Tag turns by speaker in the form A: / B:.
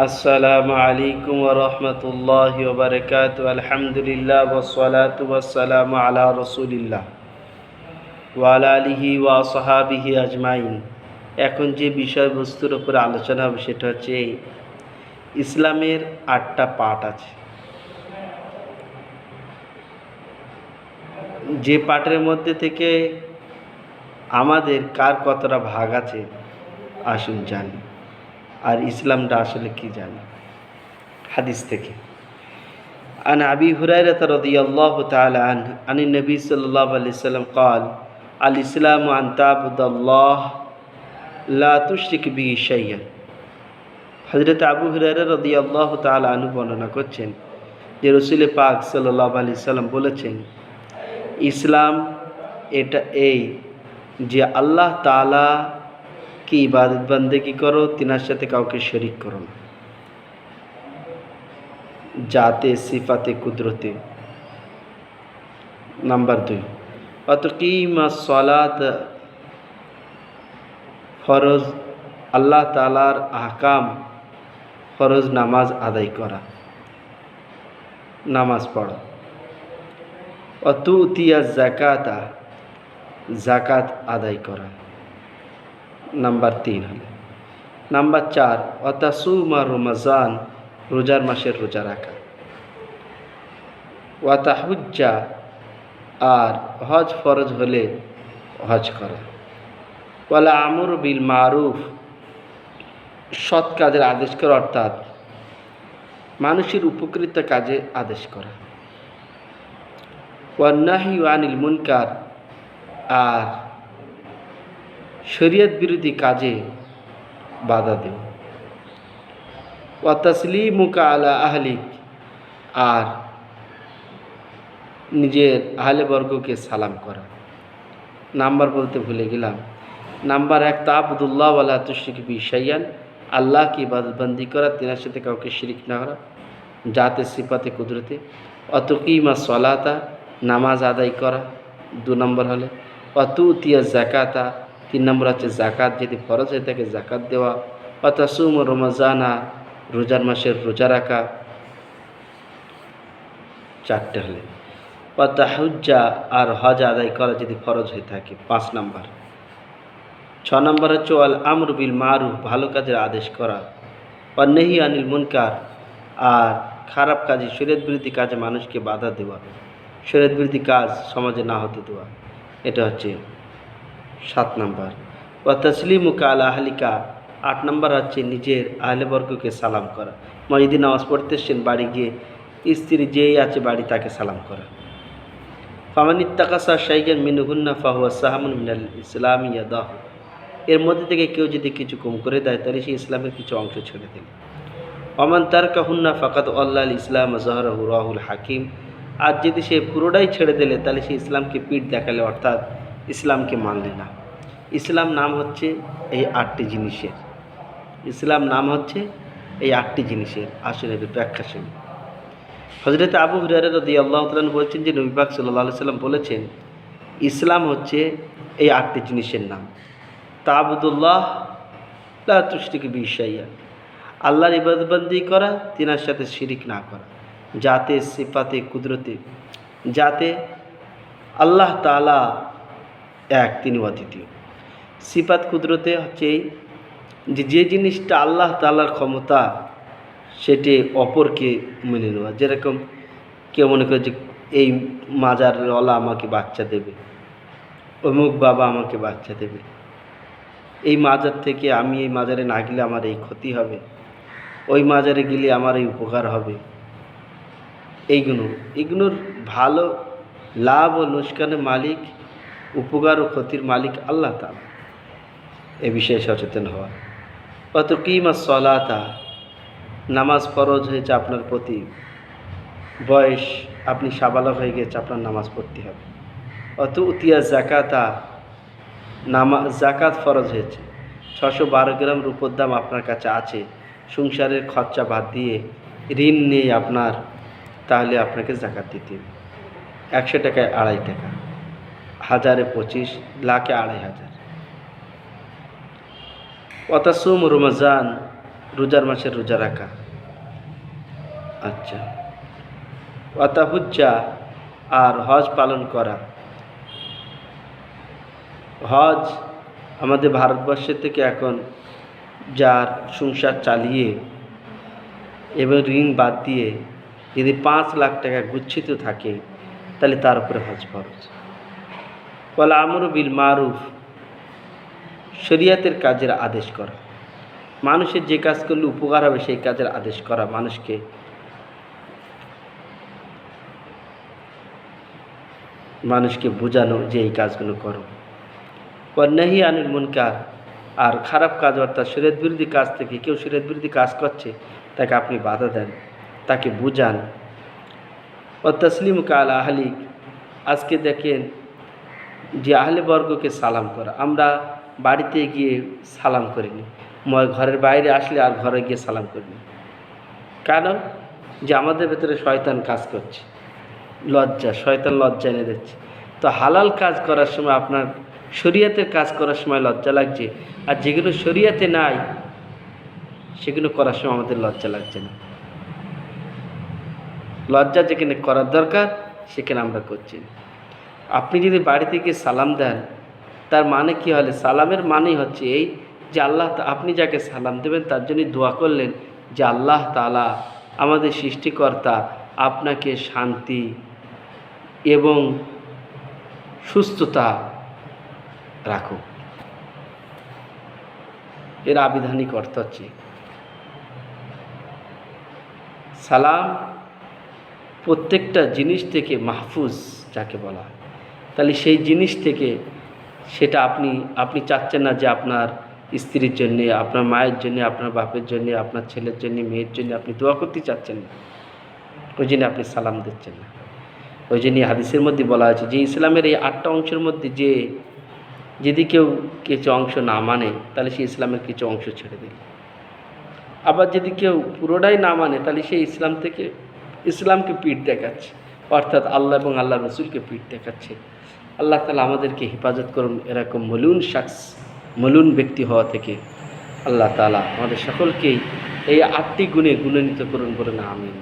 A: আসসালামু আলাইকুম রহমতুল্লাহ ওবরকাত আলহামদুলিল্লাহ ওসলাত ওসালাম আলা রসুলিল্লাহ ওয়ালা আলিহি ওয়া সাহাবিহি আজমাইন। এখন যে বিষয়বস্তুর উপর আলোচনা হবে সেটা হচ্ছে ইসলামের আটটা পাঠ আছে। যে পাঠের মধ্যে থেকে আমাদের কার কতটা ভাগ আছে, আসুন জানি। আর ইসলামটা আসলে কি জানি হাদিস থেকে عن أبي هريرة رضي الله تعالى عنه عن النبي صلى الله عليه وسلم قال الإسلام أن تعبد الله لا تشرك به شيئا হজরত আবু হুরায়রা রদি আল্লাহ তাল আনু বর্ণনা করছেন যে রসুল পাক সাল্লাহ আলি সাল্লাম বলেছেন ইসলাম এটা এই যে আল্লাহ তালা কি ইবাদত বান্দে কি করো? তিনার সাথে কাউকে শরিক করো না। জাতে, সিফাতে, কুদরতে। নাম্বার দুই। অত কিমা সলাত ফরজ, আল্লাহ তালার আহকাম ফরজ নামাজ আদায় করা। নামাজ পড়া। অত উতিয়া জাকাতা জাকাত আদায় করা। নাম্বার তিন হলে নাম্বার চার অতাসুমা রোমাজান, রোজার মাসের রোজা রাখা। ওয়াতাহুজ্জা, আর হজ ফরজ হলে হজ করা। ওয়ালা আমর বিল মারুফ, সৎ কাজের আদেশ করা অর্থাৎ মানুষের উপকৃত কাজে আদেশ করা। ওয়ান্নাহি আনিল মুনকার, আর শরীয়ত বিরোধী কাজে বাধা দেওয়া ওয়া তসলিমুকা আলা আহলিক, আর নিজের আহলে বর্গকে সালাম করা। নাম্বার বলতে ভুলে গেলাম। নাম্বার এক তাবুদুল্লাহ আল্লাহ তুশিক বিশাইয়ান আল্লাহকে ইবাদতবন্দি করা, তেনার সাথে কাউকে শিরিক না করা জাতে সিপাতে কুদরতে। অতকিমা সলাতা, নামাজ আদায় করা, দু নম্বর হলে। অত উতিয়া জাকাতা তিন নম্বর হচ্ছে জাকাত, যদি ফরজ হয়ে থাকে জাকাত দেওয়া। অর্থাৎ সুম রমজানা, রোজার মাসের রোজা রাখা। চারটে হলে। অতাহুজ্জা আর হজ আদায় করা যদি ফরজ হয়ে থাকে, পাঁচ নম্বর। ছ নম্বর হচ্ছে আল আমর বিল মারুফ, ভালো কাজের আদেশ করা। অন্যহি আনিল মুনকার, আর খারাপ কাজে, শরীয়ত বিরোধী কাজে মানুষকে বাধা দেওয়া। শরীয়ত বিরোধী কাজ সমাজে না হতে দেওয়া। এটা হচ্ছে সাত নম্বর। ও তসলিমুকা আল আহলিকা। আট নম্বর হচ্ছে নিজের আহলেবর্গকে সালাম করা। মসজিদে নামাজ পড়তে এসছেন বাড়ি গিয়ে স্ত্রী যেই আছে বাড়ি তাকে সালাম করা। ফামানিত্তাকাসা শাইগান মিনুহুন্না ফাহুয়া সাহামুন মিনাল ইসলাম ইয়াদাহ। এর মধ্যে থেকে কেউ যদি কিছু কম করে দেয়, তাহলে সে ইসলামের কিছু অংশ ছেড়ে দিল অমান তার কাহুন্না ফাকাত আল্লাহ ইসলাম জহরাহু রাহুল হাকিম। আর যদি সে পুরোটাই ছেড়ে দিলে, তাহলে সে ইসলামকে পিঠ দেখালে, অর্থাৎ ইসলামকে মানলে না। ইসলাম নাম হচ্ছে এই আটটি জিনিসের। ইসলাম নাম হচ্ছে এই আটটি জিনিসের আসলে এর ব্যাখ্যা শুনি। হজরত আবু হুরারে রদি আল্লাহ তালন বলছেন যে নবীবাগ সাল্লাহ সাল্লাম বলেছেন, ইসলাম হচ্ছে এই আটটি জিনিসের নাম। তাবুদুল্লাহ তুষ্টিকে বিশ্বাইয়া আল্লাহর ইবাদবন্দি করা, তিনার সাথে শিরিক না করা। যাতে সিফাতে, কুদরতে, যাতে আল্লাহ তালা এক, তিনি অদ্বিতীয় সিফাত কুদরতে হচ্ছে এই যে যে জিনিসটা আল্লাহ তালার ক্ষমতা, সেটি অপরকে মেনে নেওয়া। যেরকম কেউ মনে করে যে, এই মাজার মাজারওয়ালা আমাকে বাচ্চা দেবে, অমুক বাবা আমাকে বাচ্চা দেবে, এই মাজার থেকে আমি এই মাজারে না গেলে আমার এই ক্ষতি হবে, ওই মাজারে গেলে আমার এই উপকার হবে। এইগুলো, এগুলোর ভালো লাভ ও নুস্কানের মালিক উপকার ও ক্ষতির মালিক আল্লাহ তালা এ বিষয়ে সচেতন হওয়া। অত কিমা সলাতা, নামাজ ফরজ হয়েছে আপনার প্রতি। বয়স আপনি সাবালক হয়ে গেছে, আপনার নামাজ পড়তে হবে। অত উতিয়া জাকাতা নামা জাকাত ফরজ হয়েছে। ছশো বারো গ্রাম রূপোর দাম আপনার কাছে আছে। সংসারের খরচা বাদ দিয়ে ঋণ নেই আপনার, তাহলে আপনাকে জাকাত দিতে হবে। একশো টাকায় আড়াই টাকা। হাজারে পঁচিশ, লাখে আড়াই হাজার। অতাসুম রমজান, রোজার মাসের রোজা রাখা। আচ্ছা। অতাহুজ্জা আর হজ পালন করা। হজ আমাদের ভারতবর্ষের থেকে এখন যার সংসার চালিয়ে এবং ঋণ বাদ দিয়ে যদি পাঁচ লাখ টাকা গুচ্ছিত থাকে, তাহলে তার উপরে হজ ফরজ। বলে আমর বিল মারুফ। শরিয়াতের কাজের আদেশ করা। মানুষের যে কাজ করলে উপকার হবে, সেই কাজের আদেশ করা মানুষকে। মানুষকে বোঝানো যে এই কাজগুলো করো। নাহি আনুল মুনকার। আর খারাপ কাজ, অর্থাৎ শরীয়ত বিরোধী কাজ থেকে কেউ শরীয়ত বিরোধী কাজ করছে, তাকে আপনি বাধা দেন, তাকে বুঝান। ও তসলিম কাল আহলিক। আজকে দেখেন যে আহলে বর্গকে সালাম করা। আমরা বাড়িতে গিয়ে সালাম করিনি ঘরের বাইরে আসলে আর ঘরে গিয়ে সালাম করিনি কারণ যে আমাদের ভেতরে শয়তান কাজ করছে। লজ্জা, শয়তান লজ্জা এনে দিচ্ছে। তো হালাল কাজ করার সময় আপনার শরিয়াতের কাজ করার সময় লজ্জা লাগছে। আর যেগুলো শরিয়াতে নাই, সেগুলো করার সময় আমাদের লজ্জা লাগছে না। লজ্জা যেখানে করার দরকার, সেখানে আমরা করছি না। আপনি যদি বাড়ি থেকে সালাম দেন, তার মানে কি হলে? সালামের মানেই হচ্ছে এই যে আল্লাহ আপনি যাকে সালাম দেবেন, তার জন্য দোয়া করলেন যে আল্লাহ তালা আমাদের সৃষ্টিকর্তা আপনাকে শান্তি এবং সুস্থতা রাখুক। এর আবিধানিক অর্থ হচ্ছে সালাম প্রত্যেকটা জিনিস থেকে মাহফুজ, যাকে বলা তাহলে সেই জিনিস থেকে সেটা আপনি আপনি চাচ্ছেন না যে আপনার স্ত্রীর জন্যে, আপনার মায়ের জন্য, আপনার বাপের জন্য, আপনার ছেলের জন্য, মেয়ের জন্য আপনি দোয়া করতে চাচ্ছেন না। ওই জন্য আপনি সালাম দিচ্ছেন না। ওই জন্য হাদিসের মধ্যে বলা আছে যে ইসলামের এই আটটা অংশের মধ্যে যে, যদি কেউ কিছু অংশ না মানে তাহলে সে ইসলামের কিছু অংশ ছেড়ে দিল। আবার যদি কেউ পুরোটাই না মানে তাহলে সে ইসলাম থেকে, ইসলামকে পিঠ দেখাচ্ছে। অর্থাৎ আল্লাহ এবং আল্লাহ রসুলকে পিঠ দেখাচ্ছে। আল্লাহ তালা আমাদেরকে হেফাজত করুন এরকম মলুন শাখস, মলুন ব্যক্তি হওয়া থেকে। আল্লাহ তালা আমাদের সকলকেই এই আটটি গুণে গুণান্বিত করুন বলে না, আমিন।